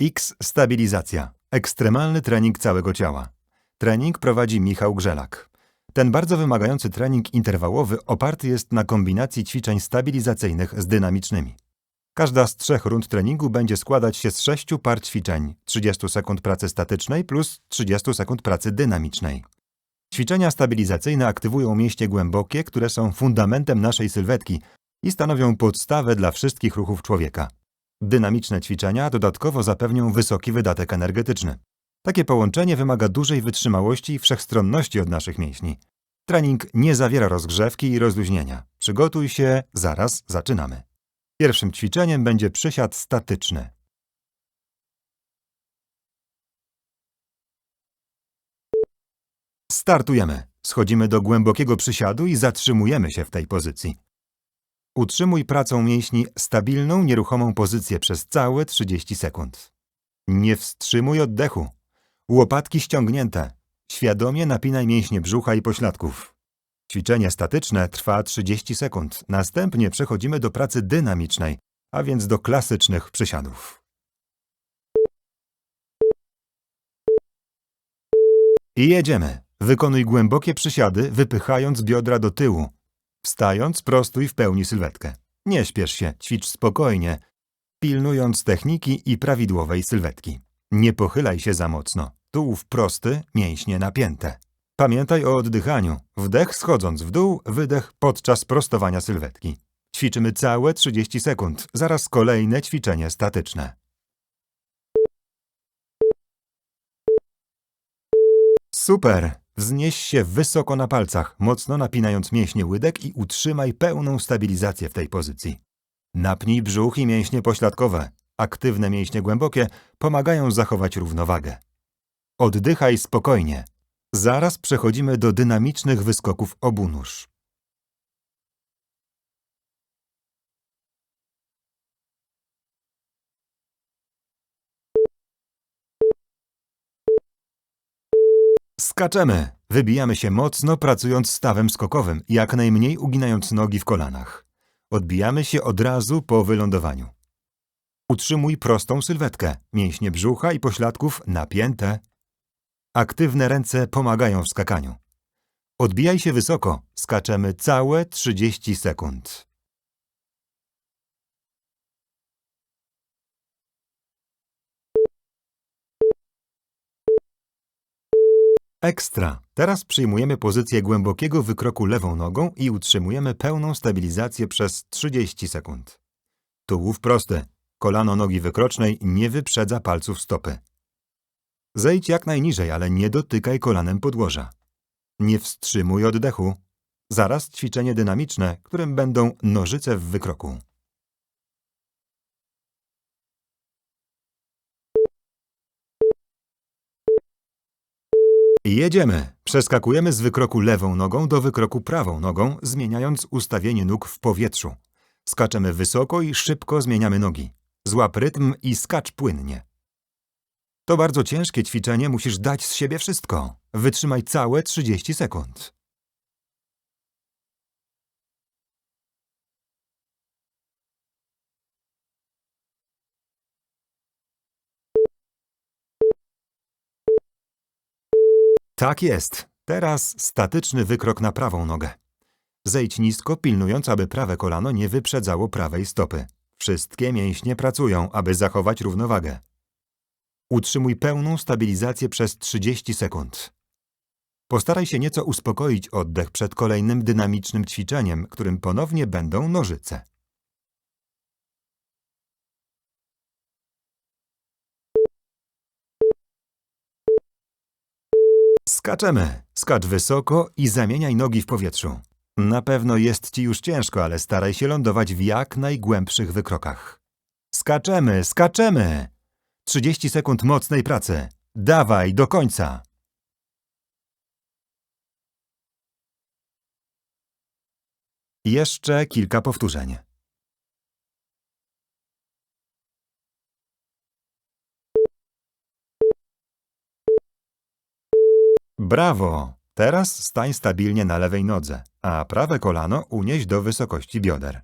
X stabilizacja. Ekstremalny trening całego ciała. Trening prowadzi Michał Grzelak. Ten bardzo wymagający trening interwałowy oparty jest na kombinacji ćwiczeń stabilizacyjnych z dynamicznymi. Każda z trzech rund treningu będzie składać się z sześciu par ćwiczeń 30 sekund pracy statycznej plus 30 sekund pracy dynamicznej. Ćwiczenia stabilizacyjne aktywują mięśnie głębokie, które są fundamentem naszej sylwetki i stanowią podstawę dla wszystkich ruchów człowieka. Dynamiczne ćwiczenia dodatkowo zapewnią wysoki wydatek energetyczny. Takie połączenie wymaga dużej wytrzymałości i wszechstronności od naszych mięśni. Trening nie zawiera rozgrzewki i rozluźnienia. Przygotuj się, zaraz zaczynamy. Pierwszym ćwiczeniem będzie przysiad statyczny. Startujemy. Schodzimy do głębokiego przysiadu i zatrzymujemy się w tej pozycji. Utrzymuj pracą mięśni stabilną, nieruchomą pozycję przez całe 30 sekund. Nie wstrzymuj oddechu. Łopatki ściągnięte. Świadomie napinaj mięśnie brzucha i pośladków. Ćwiczenie statyczne trwa 30 sekund. Następnie przechodzimy do pracy dynamicznej, a więc do klasycznych przysiadów. I jedziemy. Wykonuj głębokie przysiady, wypychając biodra do tyłu. Wstając, prostuj w pełni sylwetkę. Nie śpiesz się, ćwicz spokojnie, pilnując techniki i prawidłowej sylwetki. Nie pochylaj się za mocno. Tułów prosty, mięśnie napięte. Pamiętaj o oddychaniu. Wdech schodząc w dół, wydech podczas prostowania sylwetki. Ćwiczymy całe 30 sekund. Zaraz kolejne ćwiczenie statyczne. Super! Wznieś się wysoko na palcach, mocno napinając mięśnie łydek i utrzymaj pełną stabilizację w tej pozycji. Napnij brzuch i mięśnie pośladkowe. Aktywne mięśnie głębokie pomagają zachować równowagę. Oddychaj spokojnie. Zaraz przechodzimy do dynamicznych wyskoków obu nóż. Skaczemy. Wybijamy się mocno, pracując stawem skokowym, jak najmniej uginając nogi w kolanach. Odbijamy się od razu po wylądowaniu. Utrzymuj prostą sylwetkę, mięśnie brzucha i pośladków napięte. Aktywne ręce pomagają w skakaniu. Odbijaj się wysoko, skaczemy całe 30 sekund. Ekstra! Teraz przyjmujemy pozycję głębokiego wykroku lewą nogą i utrzymujemy pełną stabilizację przez 30 sekund. Tułów prosty. Kolano nogi wykrocznej nie wyprzedza palców stopy. Zejdź jak najniżej, ale nie dotykaj kolanem podłoża. Nie wstrzymuj oddechu. Zaraz ćwiczenie dynamiczne, którym będą nożyce w wykroku. Jedziemy. Przeskakujemy z wykroku lewą nogą do wykroku prawą nogą, zmieniając ustawienie nóg w powietrzu. Skaczemy wysoko i szybko zmieniamy nogi. Złap rytm i skacz płynnie. To bardzo ciężkie ćwiczenie, musisz dać z siebie wszystko. Wytrzymaj całe 30 sekund. Tak jest. Teraz statyczny wykrok na prawą nogę. Zejdź nisko, pilnując, aby prawe kolano nie wyprzedzało prawej stopy. Wszystkie mięśnie pracują, aby zachować równowagę. Utrzymuj pełną stabilizację przez 30 sekund. Postaraj się nieco uspokoić oddech przed kolejnym dynamicznym ćwiczeniem, którym ponownie będą nożyce. Skaczemy. Skacz wysoko i zamieniaj nogi w powietrzu. Na pewno jest ci już ciężko, ale staraj się lądować w jak najgłębszych wykrokach. Skaczemy, skaczemy! 30 sekund mocnej pracy. Dawaj, do końca! Jeszcze kilka powtórzeń. Brawo! Teraz stań stabilnie na lewej nodze, a prawe kolano unieś do wysokości bioder.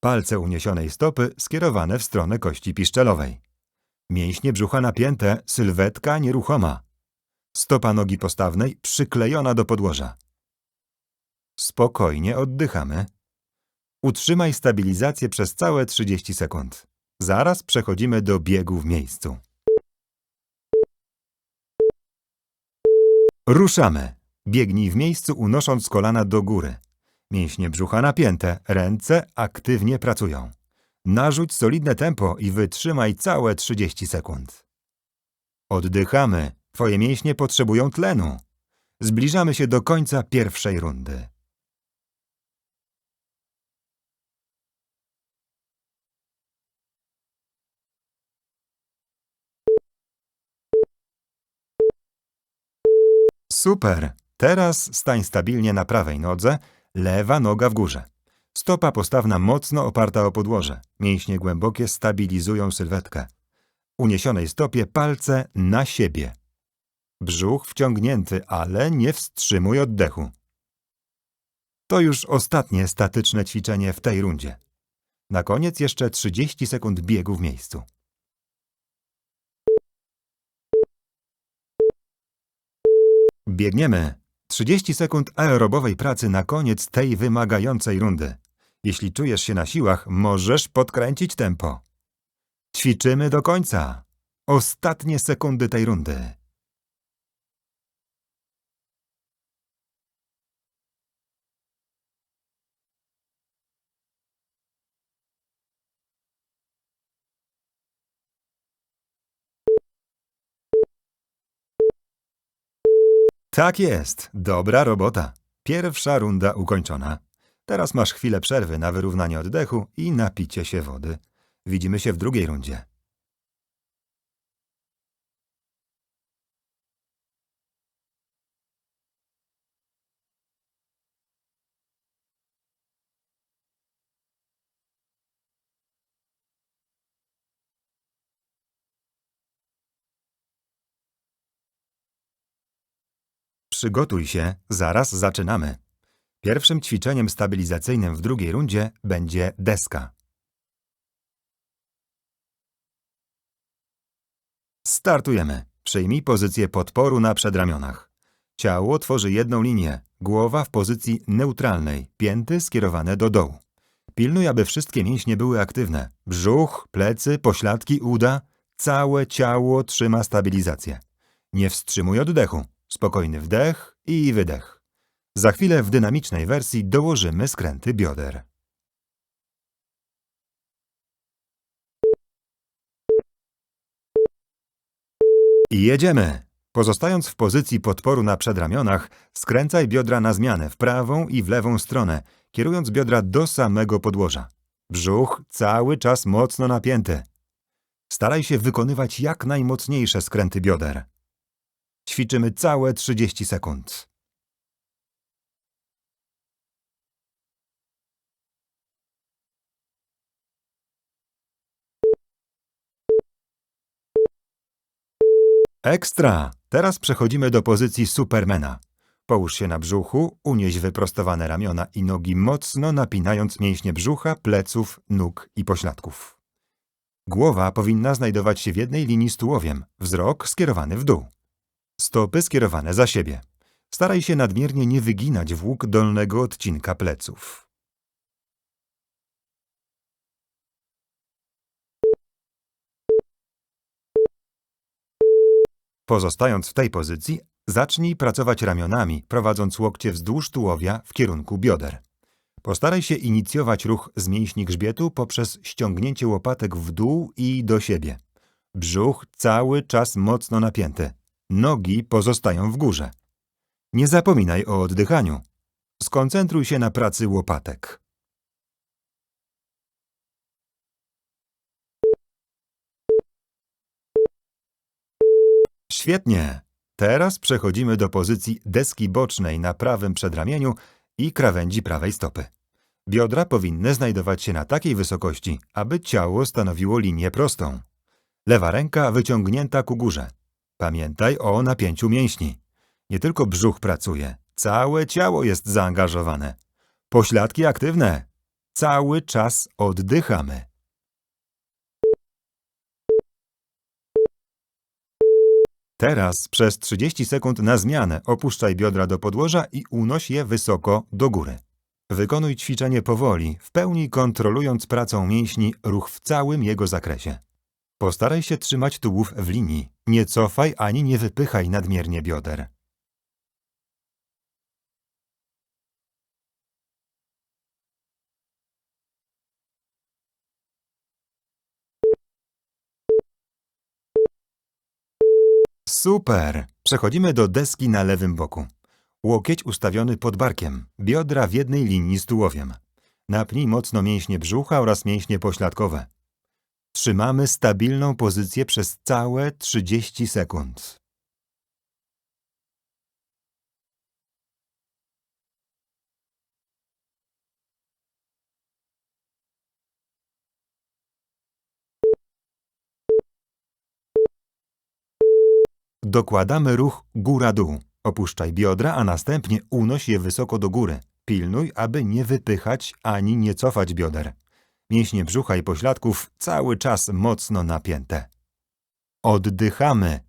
Palce uniesionej stopy skierowane w stronę kości piszczelowej. Mięśnie brzucha napięte, sylwetka nieruchoma. Stopa nogi postawnej przyklejona do podłoża. Spokojnie oddychamy. Utrzymaj stabilizację przez całe 30 sekund. Zaraz przechodzimy do biegu w miejscu. Ruszamy. Biegnij w miejscu unosząc kolana do góry. Mięśnie brzucha napięte, ręce aktywnie pracują. Narzuć solidne tempo i wytrzymaj całe 30 sekund. Oddychamy. Twoje mięśnie potrzebują tlenu. Zbliżamy się do końca pierwszej rundy. Super! Teraz stań stabilnie na prawej nodze, lewa noga w górze. Stopa postawna mocno oparta o podłoże. Mięśnie głębokie stabilizują sylwetkę. Uniesionej stopie palce na siebie. Brzuch wciągnięty, ale nie wstrzymuj oddechu. To już ostatnie statyczne ćwiczenie w tej rundzie. Na koniec jeszcze 30 sekund biegu w miejscu. Biegniemy. 30 sekund aerobowej pracy na koniec tej wymagającej rundy. Jeśli czujesz się na siłach, możesz podkręcić tempo. Ćwiczymy do końca. Ostatnie sekundy tej rundy. Tak jest, dobra robota. Pierwsza runda ukończona. Teraz masz chwilę przerwy na wyrównanie oddechu i napicie się wody. Widzimy się w drugiej rundzie. Przygotuj się, zaraz zaczynamy. Pierwszym ćwiczeniem stabilizacyjnym w drugiej rundzie będzie deska. Startujemy. Przyjmij pozycję podporu na przedramionach. Ciało tworzy jedną linię, głowa w pozycji neutralnej, pięty skierowane do dołu. Pilnuj, aby wszystkie mięśnie były aktywne. Brzuch, plecy, pośladki, uda, całe ciało trzyma stabilizację. Nie wstrzymuj oddechu. Spokojny wdech i wydech. Za chwilę w dynamicznej wersji dołożymy skręty bioder. I jedziemy! Pozostając w pozycji podporu na przedramionach, skręcaj biodra na zmianę w prawą i w lewą stronę, kierując biodra do samego podłoża. Brzuch cały czas mocno napięty. Staraj się wykonywać jak najmocniejsze skręty bioder. Ćwiczymy całe 30 sekund. Ekstra! Teraz przechodzimy do pozycji Supermana. Połóż się na brzuchu, unieś wyprostowane ramiona i nogi mocno napinając mięśnie brzucha, pleców, nóg i pośladków. Głowa powinna znajdować się w jednej linii z tułowiem, wzrok skierowany w dół. Stopy skierowane za siebie. Staraj się nadmiernie nie wyginać włók dolnego odcinka pleców. Pozostając w tej pozycji, zacznij pracować ramionami, prowadząc łokcie wzdłuż tułowia w kierunku bioder. Postaraj się inicjować ruch z mięśni grzbietu poprzez ściągnięcie łopatek w dół i do siebie. Brzuch cały czas mocno napięty. Nogi pozostają w górze. Nie zapominaj o oddychaniu. Skoncentruj się na pracy łopatek. Świetnie! Teraz przechodzimy do pozycji deski bocznej na prawym przedramieniu i krawędzi prawej stopy. Biodra powinny znajdować się na takiej wysokości, aby ciało stanowiło linię prostą. Lewa ręka wyciągnięta ku górze. Pamiętaj o napięciu mięśni. Nie tylko brzuch pracuje, całe ciało jest zaangażowane. Pośladki aktywne. Cały czas oddychamy. Teraz przez 30 sekund na zmianę opuszczaj biodra do podłoża i unoś je wysoko do góry. Wykonuj ćwiczenie powoli, w pełni kontrolując pracą mięśni ruch w całym jego zakresie. Postaraj się trzymać tułów w linii. Nie cofaj ani nie wypychaj nadmiernie bioder. Super! Przechodzimy do deski na lewym boku. Łokieć ustawiony pod barkiem, biodra w jednej linii z tułowiem. Napnij mocno mięśnie brzucha oraz mięśnie pośladkowe. Trzymamy stabilną pozycję przez całe 30 sekund. Dokładamy ruch góra-dół. Opuszczaj biodra, a następnie unoś je wysoko do góry. Pilnuj, aby nie wypychać ani nie cofać bioder. Mięśnie brzucha i pośladków cały czas mocno napięte. Oddychamy.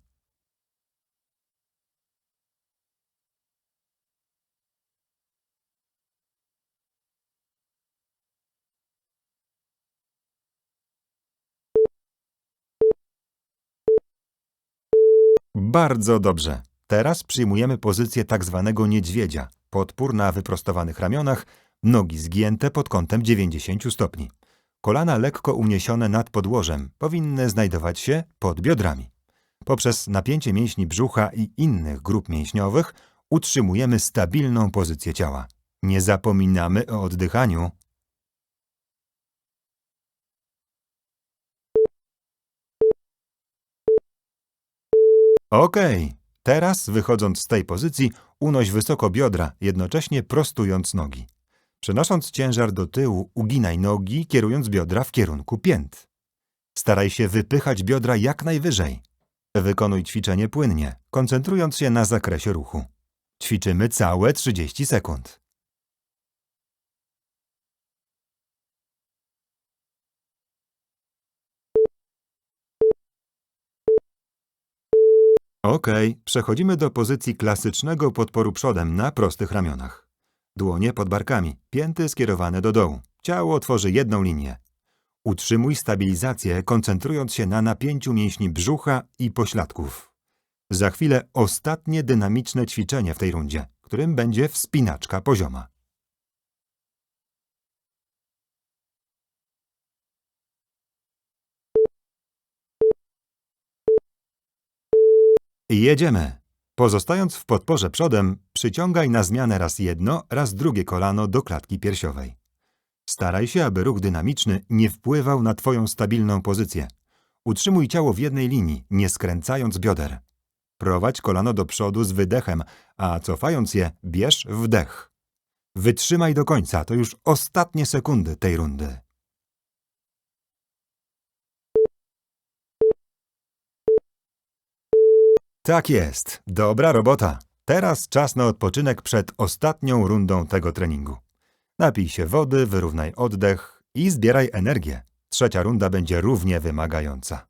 Bardzo dobrze. Teraz przyjmujemy pozycję tak zwanego niedźwiedzia. Podpór na wyprostowanych ramionach, nogi zgięte pod kątem 90 stopni. Kolana lekko uniesione nad podłożem powinny znajdować się pod biodrami. Poprzez napięcie mięśni brzucha i innych grup mięśniowych utrzymujemy stabilną pozycję ciała. Nie zapominamy o oddychaniu. Okej, teraz wychodząc z tej pozycji, unoś wysoko biodra, jednocześnie prostując nogi. Przenosząc ciężar do tyłu, uginaj nogi, kierując biodra w kierunku pięt. Staraj się wypychać biodra jak najwyżej. Wykonuj ćwiczenie płynnie, koncentrując się na zakresie ruchu. Ćwiczymy całe 30 sekund. Ok, przechodzimy do pozycji klasycznego podporu przodem na prostych ramionach. Dłonie pod barkami, pięty skierowane do dołu. Ciało tworzy jedną linię. Utrzymuj stabilizację, koncentrując się na napięciu mięśni brzucha i pośladków. Za chwilę ostatnie dynamiczne ćwiczenie w tej rundzie, którym będzie wspinaczka pozioma. Jedziemy. Pozostając w podporze przodem, przyciągaj na zmianę raz jedno, raz drugie kolano do klatki piersiowej. Staraj się, aby ruch dynamiczny nie wpływał na Twoją stabilną pozycję. Utrzymuj ciało w jednej linii, nie skręcając bioder. Prowadź kolano do przodu z wydechem, a cofając je, bierz wdech. Wytrzymaj do końca, to już ostatnie sekundy tej rundy. Tak jest. Dobra robota. Teraz czas na odpoczynek przed ostatnią rundą tego treningu. Napij się wody, wyrównaj oddech i zbieraj energię. Trzecia runda będzie równie wymagająca.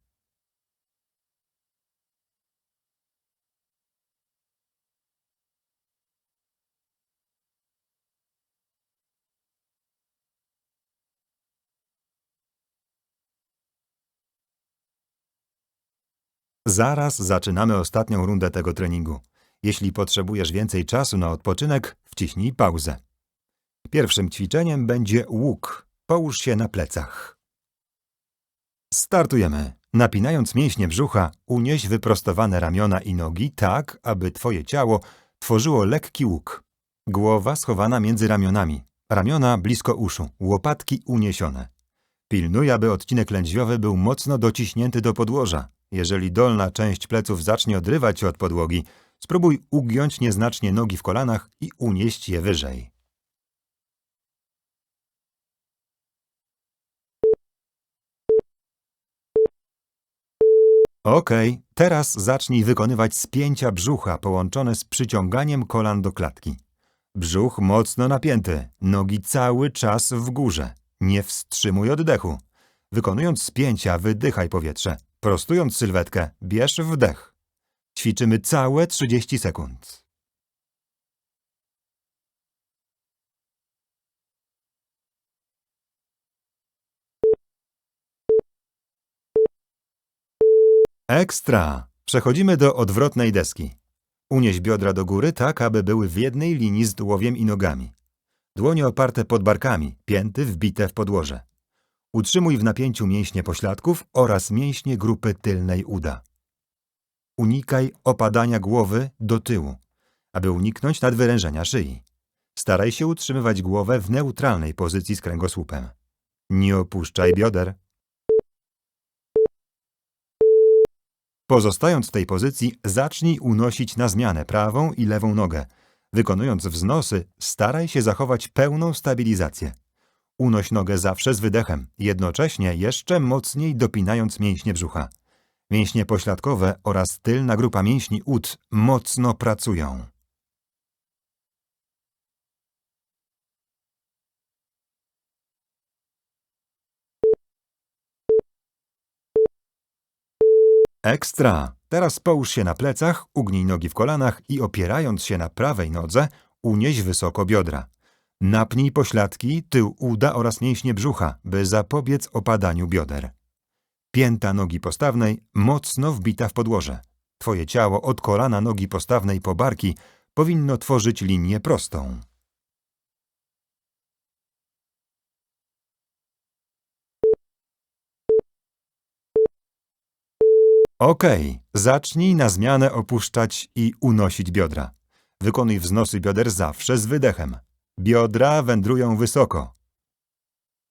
Zaraz zaczynamy ostatnią rundę tego treningu. Jeśli potrzebujesz więcej czasu na odpoczynek, wciśnij pauzę. Pierwszym ćwiczeniem będzie łuk. Połóż się na plecach. Startujemy. Napinając mięśnie brzucha, unieś wyprostowane ramiona i nogi tak, aby twoje ciało tworzyło lekki łuk. Głowa schowana między ramionami, ramiona blisko uszu, łopatki uniesione. Pilnuj, aby odcinek lędźwiowy był mocno dociśnięty do podłoża. Jeżeli dolna część pleców zacznie odrywać się od podłogi, spróbuj ugiąć nieznacznie nogi w kolanach i unieść je wyżej. Ok, teraz zacznij wykonywać spięcia brzucha połączone z przyciąganiem kolan do klatki. Brzuch mocno napięty, nogi cały czas w górze. Nie wstrzymuj oddechu. Wykonując spięcia, wydychaj powietrze. Prostując sylwetkę, bierz wdech. Ćwiczymy całe 30 sekund. Ekstra! Przechodzimy do odwrotnej deski. Unieś biodra do góry tak, aby były w jednej linii z tułowiem i nogami. Dłonie oparte pod barkami, pięty wbite w podłoże. Utrzymuj w napięciu mięśnie pośladków oraz mięśnie grupy tylnej uda. Unikaj opadania głowy do tyłu, aby uniknąć nadwyrężenia szyi. Staraj się utrzymywać głowę w neutralnej pozycji z kręgosłupem. Nie opuszczaj bioder. Pozostając w tej pozycji, zacznij unosić na zmianę prawą i lewą nogę. Wykonując wznosy, staraj się zachować pełną stabilizację. Unoś nogę zawsze z wydechem, jednocześnie jeszcze mocniej dopinając mięśnie brzucha. Mięśnie pośladkowe oraz tylna grupa mięśni ud mocno pracują. Ekstra! Teraz połóż się na plecach, ugnij nogi w kolanach i opierając się na prawej nodze, unieś wysoko biodra. Napnij pośladki, tył uda oraz mięśnie brzucha, by zapobiec opadaniu bioder. Pięta nogi postawnej mocno wbita w podłoże. Twoje ciało od kolana nogi postawnej po barki powinno tworzyć linię prostą. Okej, zacznij na zmianę opuszczać i unosić biodra. Wykonuj wznosy bioder zawsze z wydechem. Biodra wędrują wysoko.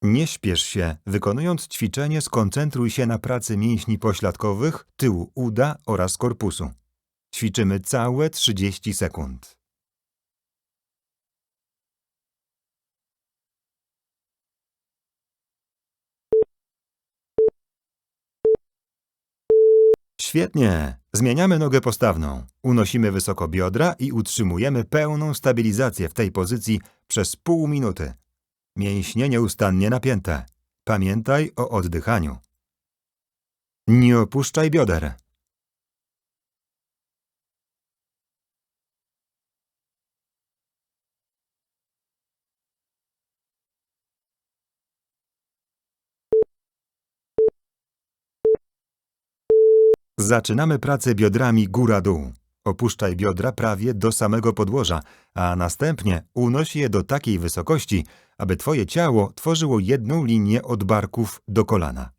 Nie śpiesz się. Wykonując ćwiczenie skoncentruj się na pracy mięśni pośladkowych, tyłu uda oraz korpusu. Ćwiczymy całe 30 sekund. Świetnie! Zmieniamy nogę postawną. Unosimy wysoko biodra i utrzymujemy pełną stabilizację w tej pozycji przez pół minuty. Mięśnie nieustannie napięte. Pamiętaj o oddychaniu. Nie opuszczaj bioder. Zaczynamy pracę biodrami góra-dół. Opuszczaj biodra prawie do samego podłoża, a następnie unoś je do takiej wysokości, aby twoje ciało tworzyło jedną linię od barków do kolana.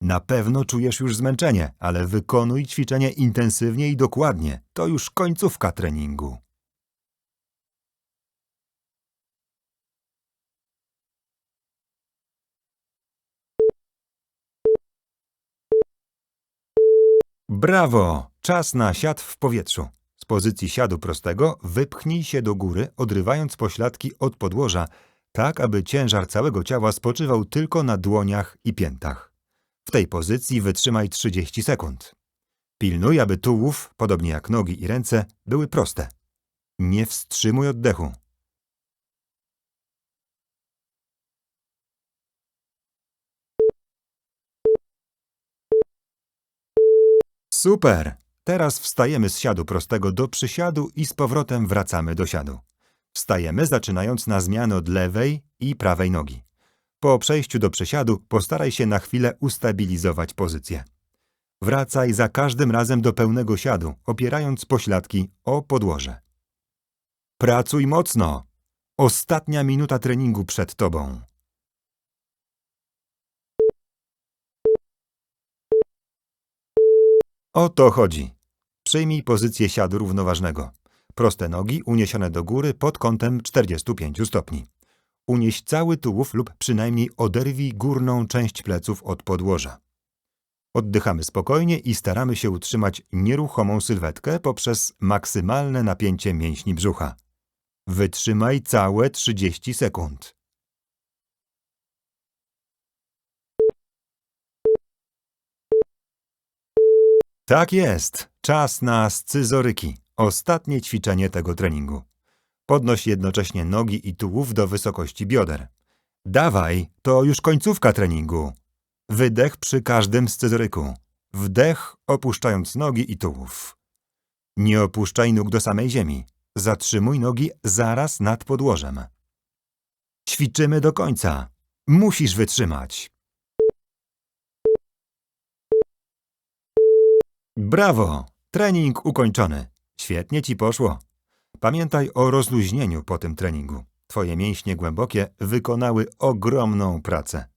Na pewno czujesz już zmęczenie, ale wykonuj ćwiczenie intensywnie i dokładnie. To już końcówka treningu. Brawo! Czas na siad w powietrzu. Z pozycji siadu prostego wypchnij się do góry, odrywając pośladki od podłoża, tak aby ciężar całego ciała spoczywał tylko na dłoniach i piętach. W tej pozycji wytrzymaj 30 sekund. Pilnuj, aby tułów, podobnie jak nogi i ręce, były proste. Nie wstrzymuj oddechu. Super! Teraz wstajemy z siadu prostego do przysiadu i z powrotem wracamy do siadu. Wstajemy zaczynając na zmianę od lewej i prawej nogi. Po przejściu do przysiadu postaraj się na chwilę ustabilizować pozycję. Wracaj za każdym razem do pełnego siadu, opierając pośladki o podłoże. Pracuj mocno! Ostatnia minuta treningu przed tobą. O to chodzi. Przyjmij pozycję siadu równoważnego. Proste nogi uniesione do góry pod kątem 45 stopni. Unieś cały tułów lub przynajmniej oderwij górną część pleców od podłoża. Oddychamy spokojnie i staramy się utrzymać nieruchomą sylwetkę poprzez maksymalne napięcie mięśni brzucha. Wytrzymaj całe 30 sekund. Tak jest. Czas na scyzoryki. Ostatnie ćwiczenie tego treningu. Podnoś jednocześnie nogi i tułów do wysokości bioder. Dawaj, to już końcówka treningu. Wydech przy każdym scyzoryku. Wdech opuszczając nogi i tułów. Nie opuszczaj nóg do samej ziemi. Zatrzymuj nogi zaraz nad podłożem. Ćwiczymy do końca. Musisz wytrzymać. Brawo! Trening ukończony. Świetnie ci poszło. Pamiętaj o rozluźnieniu po tym treningu. Twoje mięśnie głębokie wykonały ogromną pracę.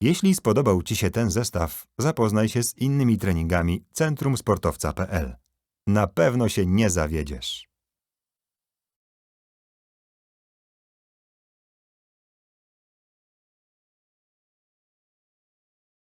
Jeśli spodobał Ci się ten zestaw, zapoznaj się z innymi treningami centrumsportowca.pl. Na pewno się nie zawiedziesz.